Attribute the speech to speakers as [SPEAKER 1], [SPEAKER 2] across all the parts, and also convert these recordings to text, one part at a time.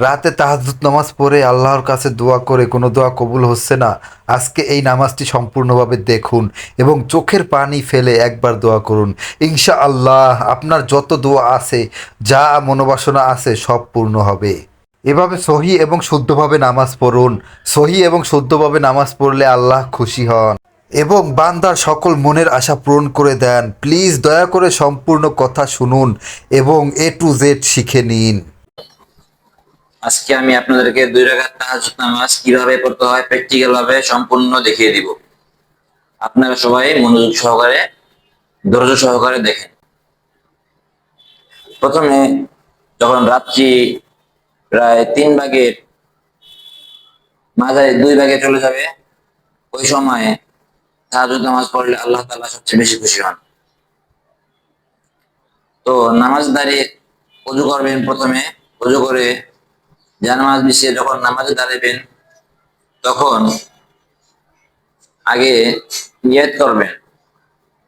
[SPEAKER 1] রাতে তাহাজ্জুদ নামাজ পড়ে আল্লাহর কাছে দোয়া করে, কোনো দোয়া কবুল হচ্ছে না। আজকে এই নামাজটি সম্পূর্ণভাবে দেখুন এবং চোখের পানি ফেলে একবার দোয়া করুন। ইনশা আল্লাহ আপনার যত দোয়া আছে, যা মনোবাসনা আছে, সব পূর্ণ হবে। এভাবে সহি এবং শুদ্ধভাবে নামাজ পড়ুন। সহি এবং শুদ্ধভাবে নামাজ পড়লে আল্লাহ খুশি হন। এবং বান্দার সকল মনের আশা পূরণ করে দেন। প্লিজ দয়া করে সম্পূর্ণ কথা শুনুন এবং এ টু জেড শিখে নিন।
[SPEAKER 2] আজকে আমি আপনাদেরকে দুই রাকাত তাহাজ্জুদ নামাজ কীভাবে পড়তে হয় প্র্যাকটিক্যাল ভাবে সম্পূর্ণ দেখিয়ে দিব। আপনারা সবাই মনোযোগ সহকারে, ধৈর্য সহকারে দেখেন। প্রথমে যখন রাত্রি প্রায় তিন ভাগের মাঝারি দুই ভাগে চলে যাবে, ওই সময়ে তাহাজ্জুদ নামাজ পড়লে আল্লাহ তাআলা সবচেয়ে বেশি খুশি হন। তো নামাজ দাঁড়িয়ে অজু করবেন প্রথমে, অজু করে জানামাজ মিশিয়ে যখন নামাজে দাঁড়াবেন, তখন আগে নিয়ত করবেন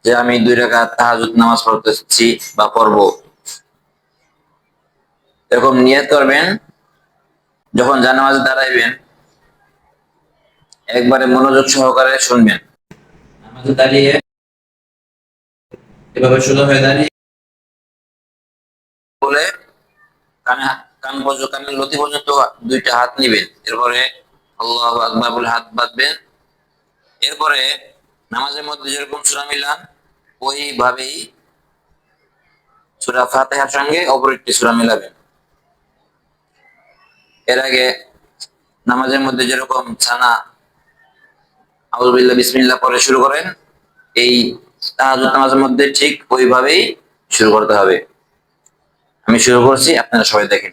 [SPEAKER 2] যে আমি দুই রাকাত তাহাজুদ নামাজ পড়তেছি বা পড়ব। এরকম নিয়ত করবেন, যখন জানামাজে দাঁড়াইবেন, একবারে মনোযোগ সহকারে শুনবেন। নামাজে দাঁড়িয়ে এভাবে সোজা হয়ে দাঁড়িয়ে বলে কানে কান পর্যন্ত কানের লতি পর্যন্ত দুইটা হাত নিবেন। এরপরে আল্লাহ আকবার বলে হাত বাঁধবেন। এরপরে নামাজের মধ্যে যেরকম সূরা মিলান, ওইভাবেই সূরা ফাতিহার সঙ্গে অপর একটি সূরা মিলাবেন। এর আগে নামাজের মধ্যে যেরকম ছানা, আউযুবিল্লাহ, বিসমিল্লাহ পরে শুরু করেন, এই নামাজের মধ্যে ঠিক ওইভাবেই শুরু করতে হবে। আমি শুরু করছি, আপনারা সবাই দেখেন।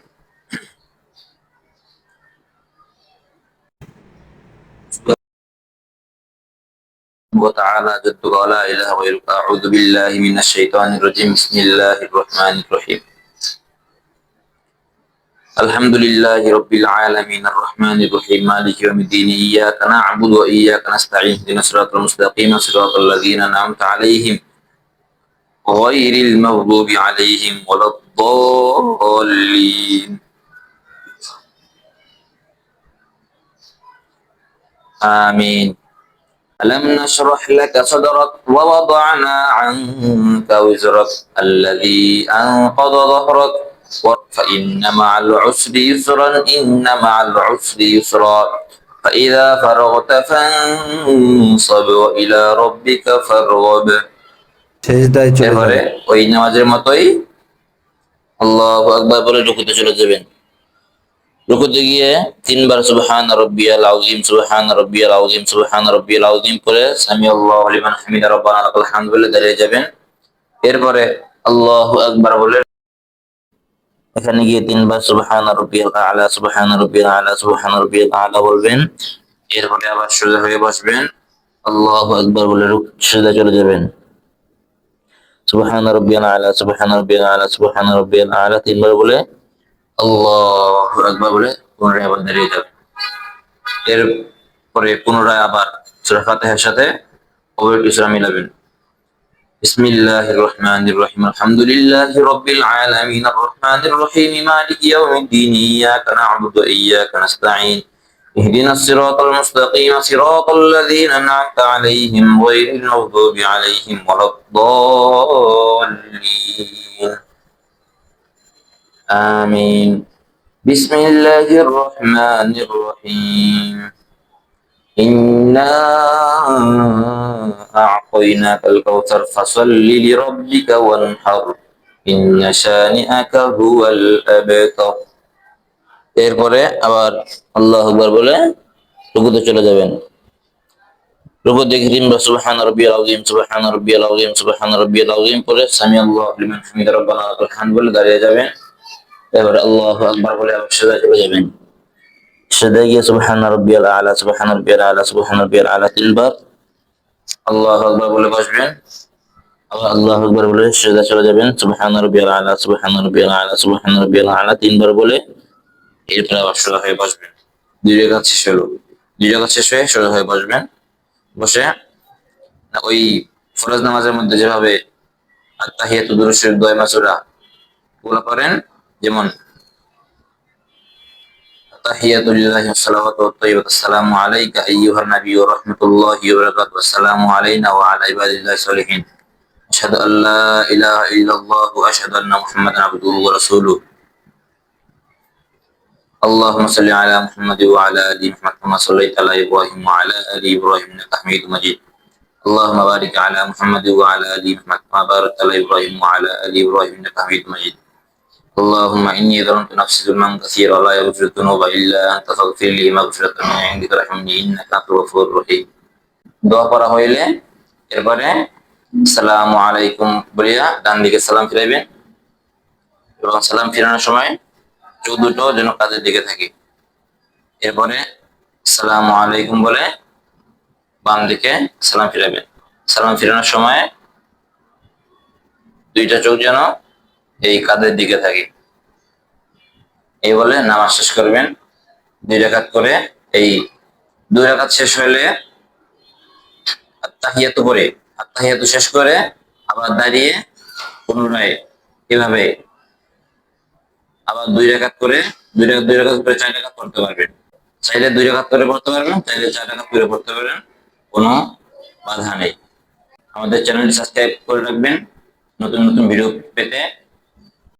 [SPEAKER 2] وتعالى جدك ولا إله غيرك. أعوذ بالله من الشيطان الرجيم. بسم الله الرحمن الرحيم. الحمد لله رب العالمين. الرحمن الرحيم. مالك يوم الدين. إياك نعبد وإياك نستعين. اهدنا الصراط المستقيم. صراط الذين أنعمت عليهم غير المغضوب عليهم ولا الضالين. آمين. ألم نشرح لك صدرك ووضعنا عنك وزرك الذي أنقض ظهرك و- فإن مع العسر يسرا إن مع العسر يسرا فإذا فرغت فانصب وإلى ربك فارغب
[SPEAKER 1] শেষদায় চলে
[SPEAKER 2] এরপরে
[SPEAKER 1] যাবে
[SPEAKER 2] ওই নামাজের মতোই আল্লাহ আকবার বলে রুকুতে চলে যাবেন রুকুতে গিয়ে তিনবার সুবহান রব্বিয়াল আযীম, সুবহান রব্বিয়াল আযীম, সুবহান রব্বিয়াল আযীম পরে সামি আল্লাহু লিমান হামিদা, রব্বানা লাকাল হামদ বলে দাঁড়িয়ে যাবেন। এরপরে আল্লাহু আকবার বলে এখানে গিয়ে তিনবার সুবহান রব্বিয়াল আলা, সুবহান রব্বিয়াল আলা, সুবহান রব্বিয়াল আলা বলবেন। এরপরে আবার সোজা হয়ে বসবেন। আল্লাহু আকবার বলে সোজা চলে যাবেন। সুবহান রব্বিয়াল আলা, সুবহান রব্বিয়াল আলা, সুবহান রব্বিয়াল আলা তিনবার বলে আল্লাহু আকবার বলে পুনরায় আবার দাঁড়িয়ে যাবে এরপরে পুনরায় আবার সূরা ফাতিহার সাথে অপর একটি সূরা মিলাবেন بسم الله الرحمن الرحيم الحمد لله رب العالمين الرحمن الرحيم مالك يوم الدين إياك نعبد وإياك نستعين اهدنا الصراط المستقيم صراط الذين أنعمت عليهم غير المغضوب عليهم ولا الضالين آمين بسم الله الرحمن الرحيم إنا أعطيناك الكوثر فصل لربك وانحر إن شانئك هو الأبتر এরপরে আবার আল্লাহ আকবার বলে রুকুতে চলে যাবেন রুকু দেখে তিনবার সুবহান রাব্বিয়াল আযীম সুবহান রাব্বিয়াল আযীম সুবহান রাব্বিয়াল আযীম পরে সামি আল্লাহু লিমান হামিদা রব্বানা লাকাল হামদ বলে দাঁড়িয়ে যাবেন এবারে আল্লাহ আকবার বলে আবার চলে যাবেন। সিজদা গিয়ে সুবহান রাব্বিয়াল আলা, সুবহান রাব্বিয়াল আলা, সুবহান রাব্বিয়াল আলা তিনবার আল্লাহু আকবার বলে বসবেন। আবার আল্লাহু আকবার বলে সিজদা চলে যাবেন। সুবহান আলা সুবহান আলা সুবহান আলা তিনবার বলে এরপরে আবার সোজা হয়ে বসবেন। শেষ হলো। দুই রেখাত শেষ হয়ে সোজা হয়ে বসবেন। বসে ওই ফরজ নামাজের মধ্যে যেভাবে দয় মাসুরা গুলো করেন যেমন التحيات لله والصلوات والطيبات السلام عليك أيها النبي ورحمة الله وبركاته والسلام علينا وعلى عباد الله الصالحين أشهد أن لا إله إلا الله وأشهد أن محمدا عبده ورسوله اللهم صل على محمد وعلى ال محمد كما صليت على ابراهيم وعلى ال ابراهيم انك حميد مجيد اللهم بارك على محمد وعلى ال محمد كما باركت على ابراهيم وعلى ال ابراهيم انك حميد مجيد اللهم اني ظلمت نفسي ظلما كثيرا لا يغفر الذنوب الا انت فاغفر لي مغفرة من عندك ارحمني انك انت الغفور الرحيم দোয়া করা হইলে এরপরে সালামু আলাইকুম বলিয়া ডান দিকে সালাম ফিরাইবেন এবং সালাম ফিরানোর সময় চোখ দুটো যেন কাজের দিকে থাকে এরপরে সালাম আলাইকুম বলে বাম দিকে সালাম ফিরাবেন সালাম ফিরানোর সময় দুইটা চোখ যেন এই কাঁধের দিকে থাকে? এই বলে নামাজ শেষ করবেন। দুই রাকাত করে এই দুই রাকাত শেষ হলে আত্মাহিয়াত করে আত্মাহিয়াত শেষ করে আবার দাঁড়িয়ে পুনরায় এভাবে আবার দুই রেখাত করে, দুই রেখাত দুই রেখাত করে চার রেখাত পড়তে পারবেন। চাইলে দুই রেখাত করে পড়তে পারবেন, চাইলে চার রেখাত করে পড়তে পারবেন। কোনো বাধা নেই। আমাদের চ্যানেলটি সাবস্ক্রাইব করে রাখবেন। নতুন নতুন ভিডিও পেতে